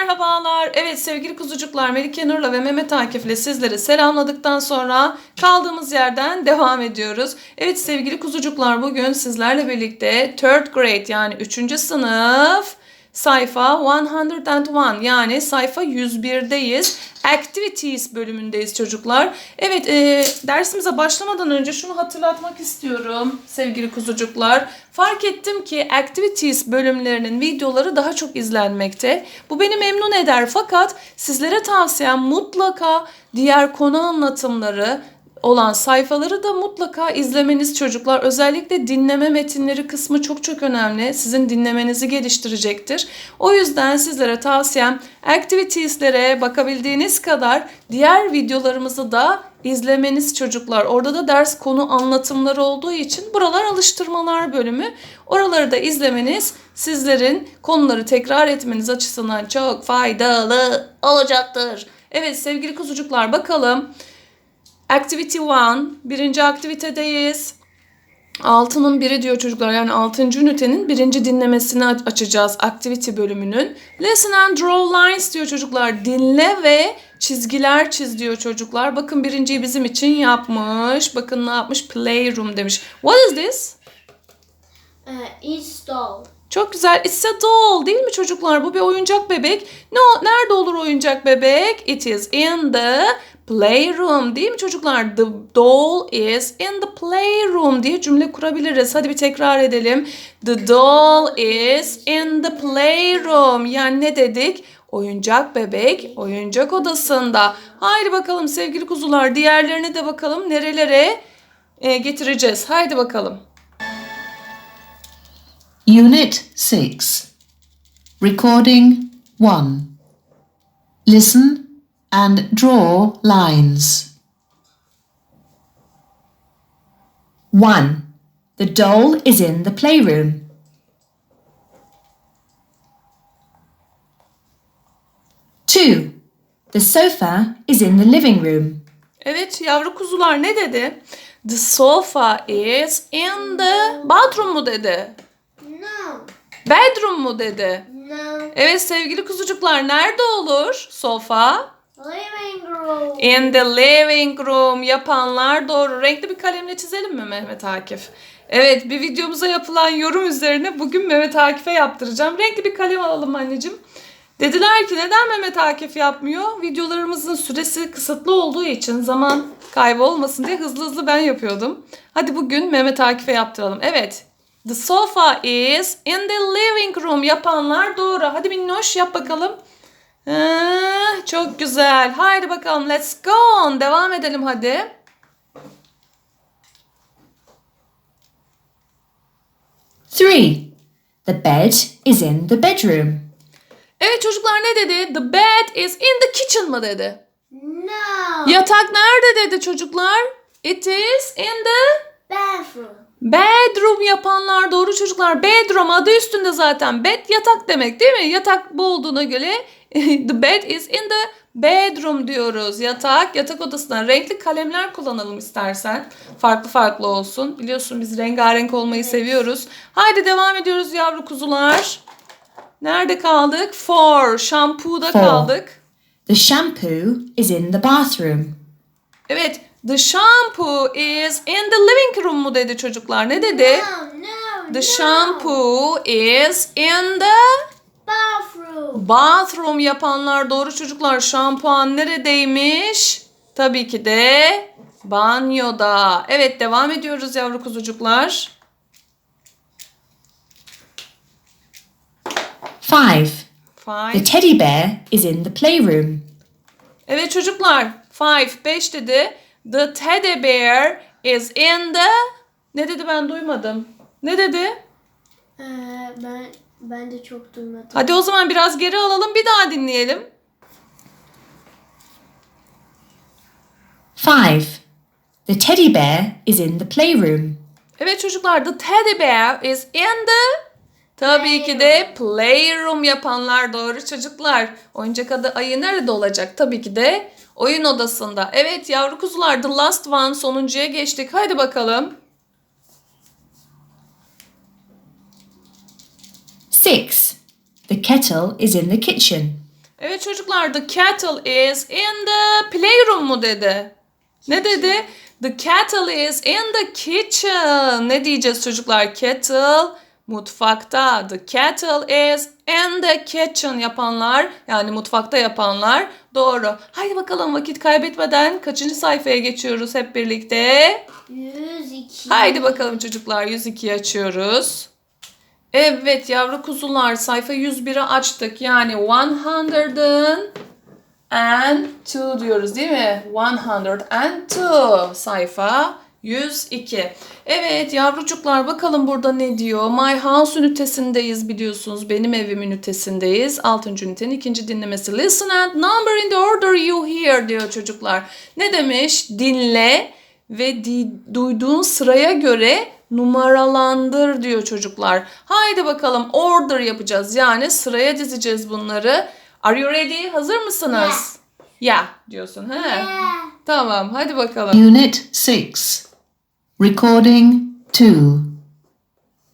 merhabalar. Evet sevgili kuzucuklar Melike Nur'la ve Mehmet Akif'le sizleri selamladıktan sonra kaldığımız yerden devam ediyoruz. Evet sevgili kuzucuklar bugün sizlerle birlikte third grade yani 3. sınıf sayfa 101 yani sayfa 101'deyiz. Activities bölümündeyiz çocuklar. Evet e, dersimize başlamadan önce şunu hatırlatmak istiyorum sevgili kuzucuklar. Fark ettim ki Activities bölümlerinin videoları daha çok izlenmekte. Bu beni memnun eder fakat sizlere tavsiyem mutlaka diğer konu anlatımları olan sayfaları da mutlaka izlemeniz çocuklar. Özellikle dinleme metinleri kısmı çok çok önemli. Sizin dinlemenizi geliştirecektir. O yüzden sizlere tavsiyem activities'lere bakabildiğiniz kadar diğer videolarımızı da izlemeniz çocuklar. Orada da ders konu anlatımları olduğu için buralar alıştırmalar bölümü. Oraları da izlemeniz sizlerin konuları tekrar etmeniz açısından çok faydalı olacaktır. Evet sevgili kuzucuklar bakalım. Activity 1. Birinci aktivitedeyiz. Altının biri diyor çocuklar. Yani 6. ünitenin birinci dinlemesini aç- açacağız activity bölümünün. Listen and draw lines diyor çocuklar. Dinle ve çizgiler çiz diyor çocuklar. Bakın birinciyi bizim için yapmış. Bakın ne yapmış? Playroom demiş. What is this? Uh, install. Çok güzel. It's a doll değil mi çocuklar? Bu bir oyuncak bebek. Ne o- nerede olur oyuncak bebek? It is in the playroom değil mi çocuklar? The doll is in the playroom diye cümle kurabiliriz. Hadi bir tekrar edelim. The doll is in the playroom. Yani ne dedik? Oyuncak bebek oyuncak odasında. Haydi bakalım sevgili kuzular diğerlerine de bakalım nerelere e, getireceğiz. Haydi bakalım. Unit 6 Recording 1 Listen and draw lines. 1. The doll is in the playroom. 2. The sofa is in the living room. Evet yavru kuzular ne dedi? The sofa is in the bathroom mu dedi? No. Bedroom mu dedi? No. Evet sevgili kuzucuklar nerede olur sofa? Living room. In the living room yapanlar doğru. Renkli bir kalemle çizelim mi Mehmet Akif? Evet bir videomuza yapılan yorum üzerine bugün Mehmet Akif'e yaptıracağım. Renkli bir kalem alalım anneciğim. Dediler ki neden Mehmet Akif yapmıyor? Videolarımızın süresi kısıtlı olduğu için zaman kaybı olmasın diye hızlı hızlı ben yapıyordum. Hadi bugün Mehmet Akif'e yaptıralım. Evet. The sofa is in the living room yapanlar doğru. Hadi minnoş yap bakalım. Ah, çok güzel. Haydi bakalım let's go on. Devam edelim hadi. Three. The bed is in the bedroom. Evet çocuklar ne dedi? The bed is in the kitchen mı dedi? No. Yatak nerede dedi çocuklar? It is in the Bathroom. bedroom yapanlar doğru çocuklar. Bedroom adı üstünde zaten. Bed yatak demek değil mi? Yatak bu olduğuna göre the bed is in the bedroom diyoruz. Yatak, yatak odasına renkli kalemler kullanalım istersen. Farklı farklı olsun. Biliyorsun biz rengarenk olmayı seviyoruz. Haydi devam ediyoruz yavru kuzular. Nerede kaldık? For. Şampuda For. kaldık. The shampoo is in the bathroom. Evet. The shampoo is in the living room mu dedi çocuklar. Ne dedi? No, no, The no. shampoo is in the Bathroom. Bathroom yapanlar doğru çocuklar. Şampuan neredeymiş? Tabii ki de banyoda. Evet devam ediyoruz yavru kuzucuklar. Five. Five. The teddy bear is in the playroom. Evet çocuklar. Five. Beş dedi. The teddy bear is in the... Ne dedi ben duymadım. Ne dedi? Ee, ben ben de çok duymadım. Hadi o zaman biraz geri alalım bir daha dinleyelim. Five. The teddy bear is in the playroom. Evet çocuklar the teddy bear is in the Tabii ki de playroom yapanlar doğru çocuklar. Oyuncak adı ayı nerede olacak? Tabii ki de oyun odasında. Evet yavru kuzular the last one sonuncuya geçtik. Haydi bakalım. Six. The kettle is in the kitchen. Evet çocuklar the kettle is in the playroom mu dedi? Ne dedi? The kettle is in the kitchen. Ne diyeceğiz çocuklar? Kettle mutfakta. The kettle is in the kitchen yapanlar yani mutfakta yapanlar doğru. Haydi bakalım vakit kaybetmeden kaçıncı sayfaya geçiyoruz hep birlikte? 102. Haydi bakalım çocuklar 102'yi açıyoruz. Evet yavru kuzular sayfa 101'i açtık. Yani 100 and 2 diyoruz değil mi? 102 sayfa 102. Evet yavrucuklar bakalım burada ne diyor? My House ünitesindeyiz biliyorsunuz. Benim evim ünitesindeyiz. 6. ünitenin ikinci dinlemesi. Listen and number in the order you hear diyor çocuklar. Ne demiş? Dinle ve di- duyduğun sıraya göre numaralandır diyor çocuklar. Haydi bakalım order yapacağız. Yani sıraya dizeceğiz bunları. Are you ready? Hazır mısınız? Yeah, diyorsun. He. Tamam hadi bakalım. Unit 6. Recording 2.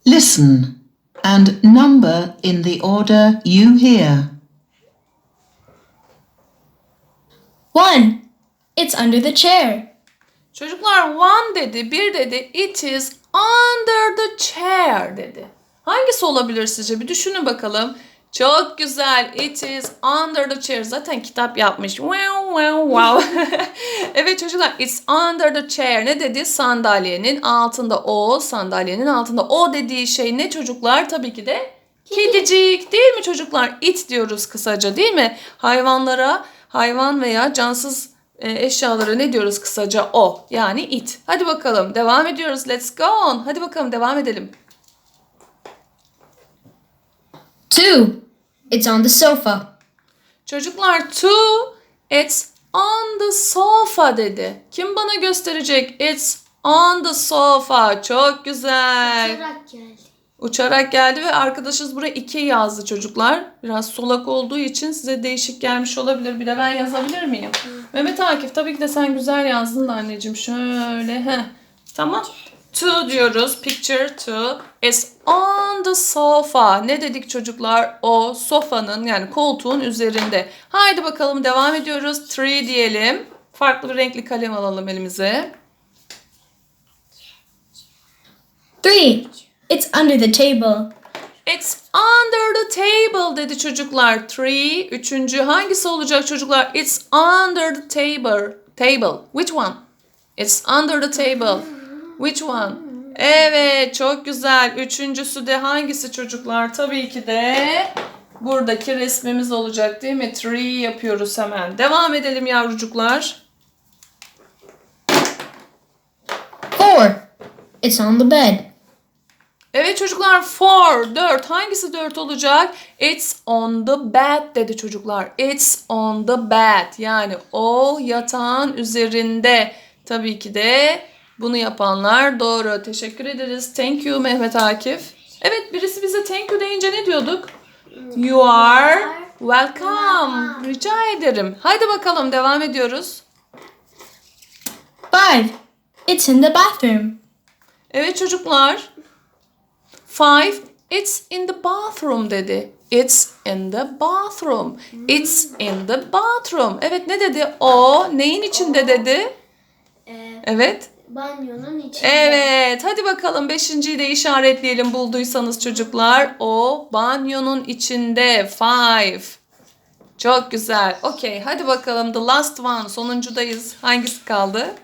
Listen and number in the order you hear. One. It's under the chair. Çocuklar one dedi, bir dedi. It is under the chair dedi. Hangisi olabilir sizce? Bir düşünün bakalım. Çok güzel. It is under the chair. Zaten kitap yapmış. Wow wow wow. evet çocuklar. It's under the chair. Ne dedi? Sandalyenin altında o. Sandalyenin altında o dediği şey ne çocuklar? Tabii ki de kedicik değil mi çocuklar? It diyoruz kısaca değil mi? Hayvanlara, hayvan veya cansız eşyalara ne diyoruz kısaca? O. Yani it. Hadi bakalım devam ediyoruz. Let's go on. Hadi bakalım devam edelim. Two. It's on the sofa. Çocuklar two, it's on the sofa dedi. Kim bana gösterecek? It's on the sofa. Çok güzel. Uçarak geldi. Uçarak geldi ve arkadaşınız buraya iki yazdı çocuklar. Biraz solak olduğu için size değişik gelmiş olabilir. Bir de ben yazabilir miyim? Mehmet Akif tabii ki de sen güzel yazdın da anneciğim. Şöyle. Heh. Tamam. To diyoruz. Picture to is on the sofa. Ne dedik çocuklar? O sofanın yani koltuğun üzerinde. Haydi bakalım devam ediyoruz. Three diyelim. Farklı bir renkli kalem alalım elimize. Three. It's under the table. It's under the table dedi çocuklar. Three. Üçüncü hangisi olacak çocuklar? It's under the table. Table. Which one? It's under the table. Which one? Evet çok güzel. Üçüncüsü de hangisi çocuklar? Tabii ki de buradaki resmimiz olacak değil mi? Three yapıyoruz hemen. Devam edelim yavrucuklar. Four. It's on the bed. Evet çocuklar four, dört. Hangisi dört olacak? It's on the bed dedi çocuklar. It's on the bed. Yani o yatağın üzerinde. Tabii ki de bunu yapanlar doğru. Teşekkür ederiz. Thank you Mehmet Akif. Evet birisi bize thank you deyince ne diyorduk? You are welcome. Rica ederim. Haydi bakalım devam ediyoruz. Five. It's in the bathroom. Evet çocuklar. Five, it's in the bathroom dedi. It's in the bathroom. It's in the bathroom. Evet ne dedi? O neyin içinde dedi? Ee, Evet. banyonun içinde. Evet. Hadi bakalım beşinciyi de işaretleyelim bulduysanız çocuklar. O banyonun içinde. Five. Çok güzel. Okey. Hadi bakalım the last one. Sonuncudayız. Hangisi kaldı?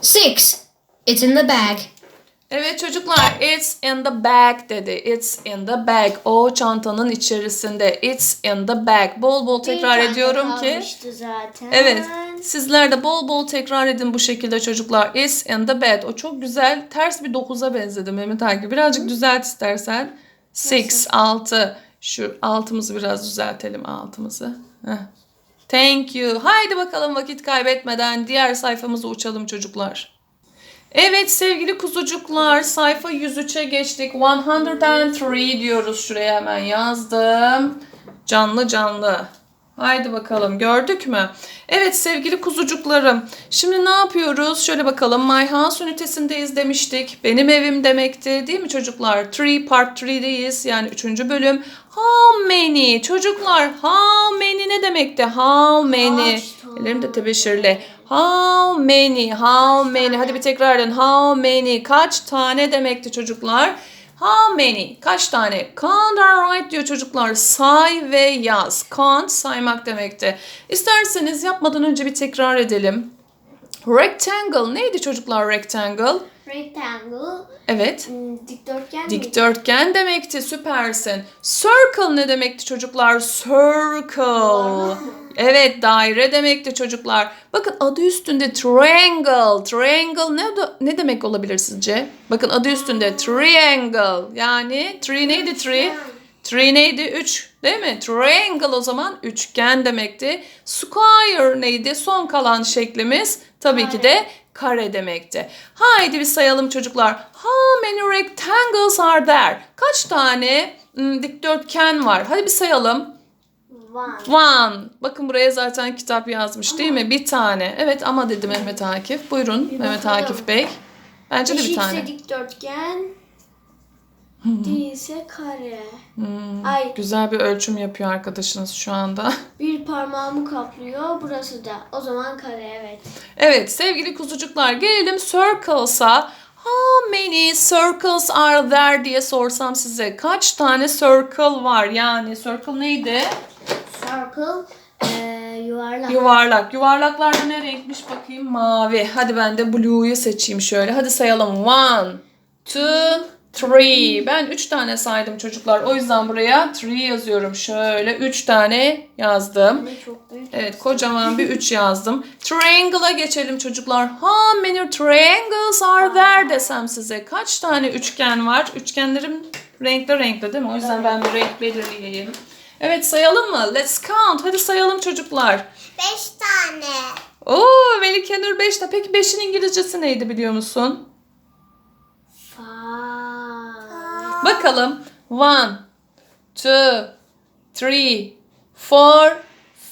Six. It's in the bag. Evet çocuklar it's in the bag dedi. It's in the bag. O çantanın içerisinde. It's in the bag. Bol bol Bir tekrar tane ediyorum ki. zaten. Evet. Sizler de bol bol tekrar edin bu şekilde çocuklar. It's in the bed. O çok güzel. Ters bir 9'a benzedi Mehmet Akif. Birazcık düzelt istersen. Six, 6. Şu altımızı biraz düzeltelim altımızı. Heh. Thank you. Haydi bakalım vakit kaybetmeden diğer sayfamıza uçalım çocuklar. Evet sevgili kuzucuklar sayfa 103'e geçtik. 103 diyoruz şuraya hemen yazdım. Canlı canlı. Haydi bakalım gördük mü? Evet sevgili kuzucuklarım. Şimdi ne yapıyoruz? Şöyle bakalım. My house ünitesindeyiz demiştik. Benim evim demekti değil mi çocuklar? 3 part 3'deyiz. Yani 3. bölüm. How many? Çocuklar how many ne demekti? How many? Tane? Ellerim de tebeşirli. How many? How many? Hadi bir tekrar edin. How many? Kaç tane demekti çocuklar? How many? Kaç tane? Count and write diyor çocuklar. Say ve yaz. Count saymak demekti. İsterseniz yapmadan önce bir tekrar edelim. Rectangle neydi çocuklar rectangle? Rectangle. Evet. hmm, Dikdörtgen mi? Dikdörtgen demekti. Süpersin. Circle ne demekti çocuklar? Circle. Evet daire demekti çocuklar. Bakın adı üstünde triangle. Triangle ne, ne demek olabilir sizce? Bakın adı üstünde triangle. Yani three neydi three? Three neydi? Üç değil mi? Triangle o zaman üçgen demekti. Square neydi? Son kalan şeklimiz tabii ki de kare demekti. Haydi bir sayalım çocuklar. How many rectangles are there? Kaç tane dikdörtgen var? Hadi bir sayalım. One. One. Bakın buraya zaten kitap yazmış değil mi? Bir tane. Evet ama dedi Mehmet Akif. Buyurun Mehmet bakalım. Akif Bey. Bence de bir tane. dikdörtgen. Değilse kare. Ay Güzel bir ölçüm yapıyor arkadaşınız şu anda. bir parmağımı kaplıyor. Burası da. O zaman kare evet. Evet sevgili kuzucuklar gelelim circles'a. How many circles are there diye sorsam size kaç tane circle var? Yani circle neydi? Circle. eee, yuvarlak. Yuvarlak. Yuvarlaklar da ne renkmiş bakayım? Mavi. Hadi ben de blue'yu seçeyim şöyle. Hadi sayalım. One, two, three. Ben üç tane saydım çocuklar. O yüzden buraya three yazıyorum. Şöyle üç tane yazdım. Ne çok büyük. Evet kocaman bir 3 yazdım. Triangle'a geçelim çocuklar. How many triangles are there desem size. Kaç tane üçgen var? Üçgenlerim renkli renkli değil mi? O yüzden ben bir renk belirleyeyim. Evet sayalım mı? Let's count. Hadi sayalım çocuklar. Beş tane. Oo Melike Nur 5'te. Peki 5'in İngilizcesi neydi biliyor musun? Five. Bakalım. One, two, three, four,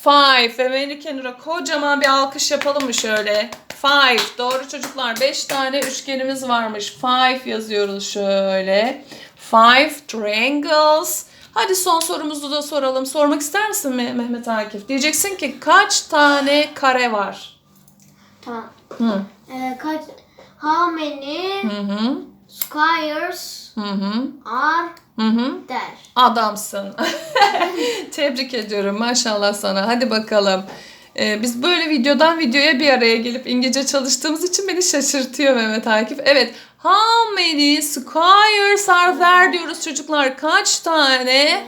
five. Ve Melike Nur'a kocaman bir alkış yapalım mı şöyle? Five. Doğru çocuklar. Beş tane üçgenimiz varmış. Five yazıyoruz şöyle. Five triangles. Hadi son sorumuzu da soralım. Sormak ister misin Me- Mehmet Akif? Diyeceksin ki kaç tane kare var? Tamam. Hı. Eee, kaç? How many Hı hı. squares Hı hı. are Hı hı. there? Adamsın. Tebrik ediyorum maşallah sana. Hadi bakalım. Ee, biz böyle videodan videoya bir araya gelip İngilizce çalıştığımız için beni şaşırtıyor Mehmet Akif. Evet. How many squares are there diyoruz çocuklar. Kaç tane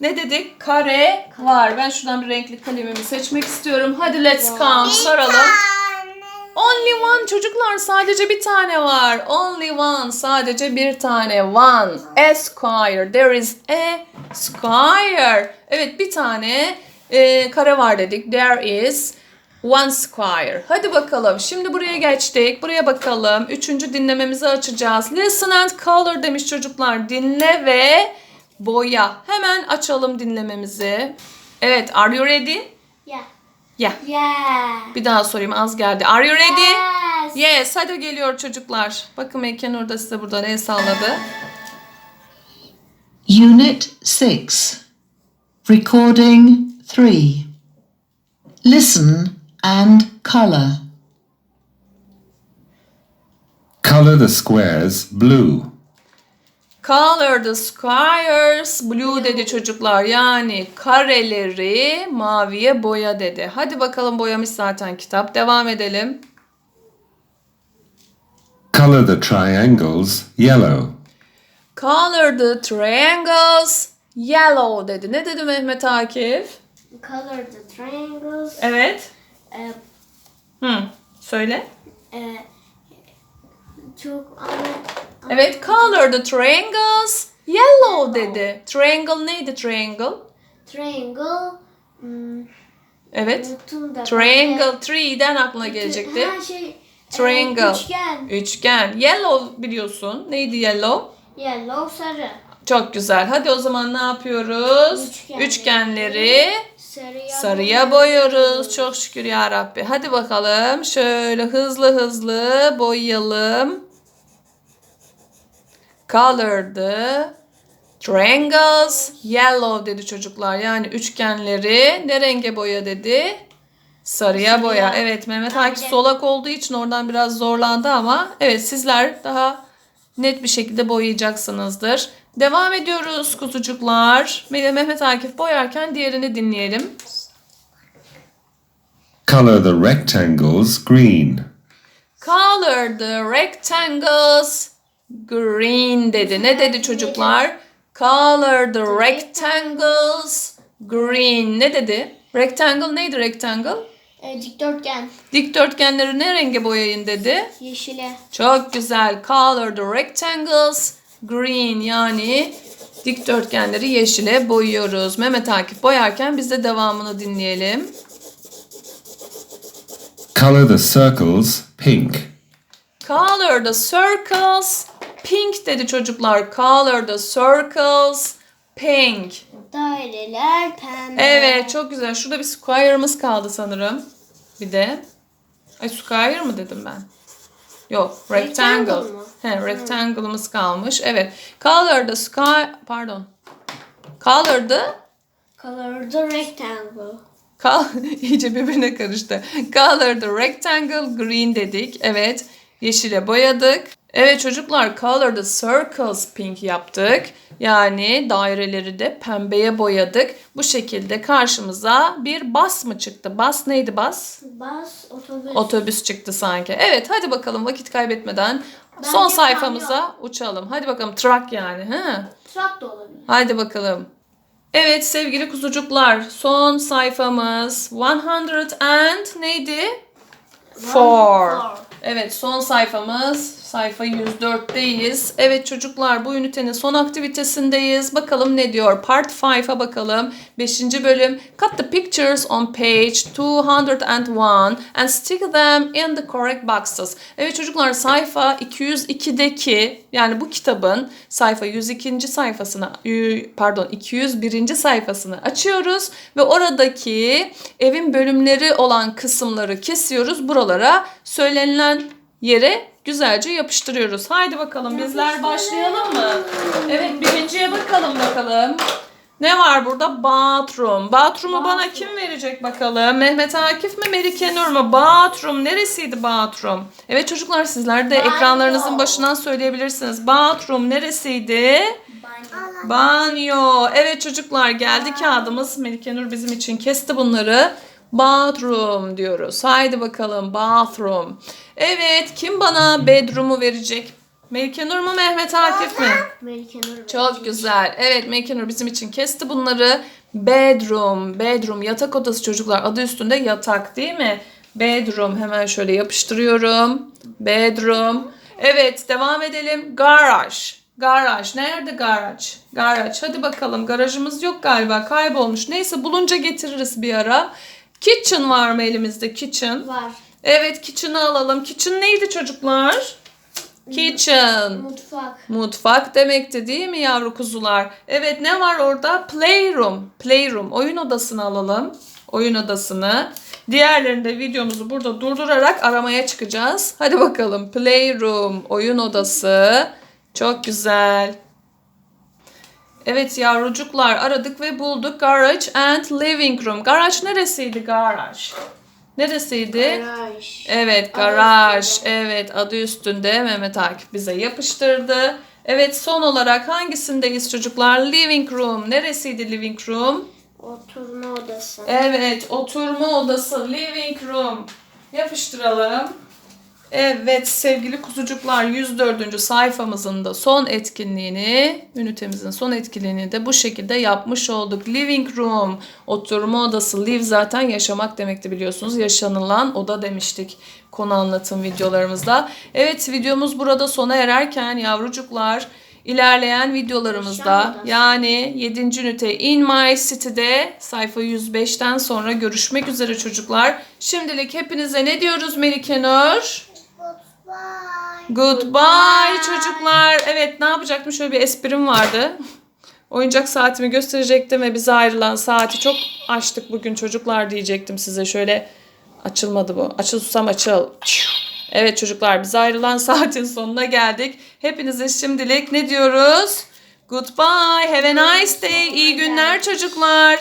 ne dedik? Kare var. Ben şuradan bir renkli kalemimi seçmek istiyorum. Hadi let's count. Soralım. Only one çocuklar sadece bir tane var. Only one sadece bir tane. One. A square. There is a square. Evet bir tane e, kare var dedik. There is one square. Hadi bakalım. Şimdi buraya geçtik. Buraya bakalım. Üçüncü dinlememizi açacağız. Listen and color demiş çocuklar. Dinle ve boya. Hemen açalım dinlememizi. Evet. Are you ready? yeah. Yeah. Yeah. Bir daha sorayım az geldi. Are you ready? Yes. Yes, hadi geliyor çocuklar. Bakın Melike Nur da size buradan el salladı. Unit 6. Recording 3. Listen and colour. Color the squares blue. Color the squares blue dedi çocuklar. Yani kareleri maviye boya dedi. Hadi bakalım boyamış zaten kitap. Devam edelim. Color the triangles yellow. Color the triangles yellow dedi. Ne dedi Mehmet Akif? Color the triangles. Evet. Eee, Hı, söyle. eee, çok anla. Evet, color the triangles yellow dedi. Triangle neydi triangle? Triangle. Hmm, Evet. Triangle tree'den aklına gelecekti. Ha şey. eee, Triangle. Üçgen. Üçgen. Yellow biliyorsun. Neydi yellow? Yellow sarı. Çok güzel. Hadi o zaman ne yapıyoruz? Üçgenleri Üçgenleri Sarıya, Sarıya boyuyoruz. Çok şükür ya Rabbi. Hadi bakalım. Şöyle hızlı hızlı boyayalım. Color the triangles yellow dedi çocuklar. Yani üçgenleri ne renge boya dedi? Sarıya boya. Evet Mehmet Akif solak olduğu için oradan biraz zorlandı ama evet sizler daha net bir şekilde boyayacaksınızdır. Devam ediyoruz kuzucuklar. Mehmet Akif boyarken diğerini dinleyelim. Color the rectangles green. Color the rectangles green dedi. Ne dedi çocuklar? Color the rectangles green. Ne dedi? Rectangle neydi rectangle? E, dikdörtgen. Dikdörtgenleri ne renge boyayın dedi? Yeşile. Çok güzel. Color the rectangles green yani dikdörtgenleri yeşile boyuyoruz. Mehmet Akif boyarken biz de devamını dinleyelim. Color the circles pink. Color the circles pink dedi çocuklar. Color the circles pink. Daireler pembe. Evet çok güzel. Şurada bir square'ımız kaldı sanırım. Bir de. Ay square mı dedim ben? Yok rectangle. Rectangle mı? He, rectangle'ımız kalmış. Evet. Color the sky pardon. Color the Color the rectangle. Kal iyice birbirine karıştı. Color the rectangle green dedik. Evet. Yeşile boyadık. Evet çocuklar color the circles pink yaptık. Yani daireleri de pembeye boyadık. Bu şekilde karşımıza bir bas mı çıktı? Bas neydi bas? Bas, otobüs. Otobüs çıktı sanki. Evet hadi bakalım vakit kaybetmeden Bence son sayfamıza kamyon. uçalım. Hadi bakalım truck yani. Ha? Trak da olabilir. Hadi bakalım. Evet sevgili kuzucuklar son sayfamız 100 and neydi? 4. four. Evet son sayfamız sayfa 104'teyiz. Evet çocuklar bu ünitenin son aktivitesindeyiz. Bakalım ne diyor? Part 5'a bakalım. 5. bölüm. Cut the pictures on page 201 and stick them in the correct boxes. Evet çocuklar sayfa 202'deki yani bu kitabın sayfa 102. sayfasını pardon 201. sayfasını açıyoruz ve oradaki evin bölümleri olan kısımları kesiyoruz. Buralara söylenilen yere güzelce yapıştırıyoruz. Haydi bakalım bizler başlayalım mı? Evet birinciye bakalım bakalım. Ne var burada? Bathroom. Bathroom'u bana kim verecek bakalım? Mehmet Akif mi Melike Nur mu? Bathroom. Neresiydi bathroom? Evet çocuklar sizler de ekranlarınızın başından söyleyebilirsiniz. Bathroom neresiydi? Banyo. Evet çocuklar geldi kağıdımız. Melike Nur bizim için kesti bunları. Bathroom diyoruz. Haydi bakalım bathroom. Evet kim bana bedroom'u verecek? Melike Nur mu Mehmet Akif mi? Melike Nur. Çok güzel. Evet Melike Nur bizim için kesti bunları. Bedroom, bedroom, yatak odası çocuklar. Adı üstünde yatak değil mi? Bedroom hemen şöyle yapıştırıyorum. Bedroom. Evet devam edelim. Garage. Garaj. Nerede garaj? Garaj. Hadi bakalım. Garajımız yok galiba. Kaybolmuş. Neyse bulunca getiririz bir ara. Kitchen var mı elimizde? Kitchen. Var. Evet kitchen'ı alalım. Kitchen neydi çocuklar? Kitchen. Mutfak. Mutfak demekti değil mi yavru kuzular? Evet ne var orada? Playroom. Playroom. Oyun odasını alalım. Oyun odasını. Diğerlerini de videomuzu burada durdurarak aramaya çıkacağız. Hadi bakalım. Playroom. Oyun odası. Çok güzel. Evet yavrucuklar aradık ve bulduk. Garage and living room. Garage neresiydi garage? Neresiydi? Garaj. Evet garaj. Evet adı üstünde Mehmet Akif bize yapıştırdı. Evet son olarak hangisindeyiz çocuklar? Living room. Neresiydi living room? Oturma odası. Evet oturma odası living room. Yapıştıralım. Evet sevgili kuzucuklar 104. sayfamızın da son etkinliğini, ünitemizin son etkinliğini de bu şekilde yapmış olduk. Living room, oturma odası. Live zaten yaşamak demekti biliyorsunuz. Yaşanılan oda demiştik konu anlatım videolarımızda. Evet videomuz burada sona ererken yavrucuklar ilerleyen videolarımızda yani 7. ünite In My City'de sayfa 105'ten sonra görüşmek üzere çocuklar. Şimdilik hepinize ne diyoruz Melike Nur? Goodbye çocuklar. Evet ne yapacaktım? Şöyle bir esprim vardı. oyuncak saatimi gösterecektim ve bize ayrılan saati çok açtık bugün çocuklar diyecektim size. Şöyle açılmadı bu. Açıl susam açıl. Evet çocuklar bize ayrılan saatin sonuna geldik. Hepinize şimdilik ne diyoruz? Goodbye. Have a nice day. İyi günler çocuklar.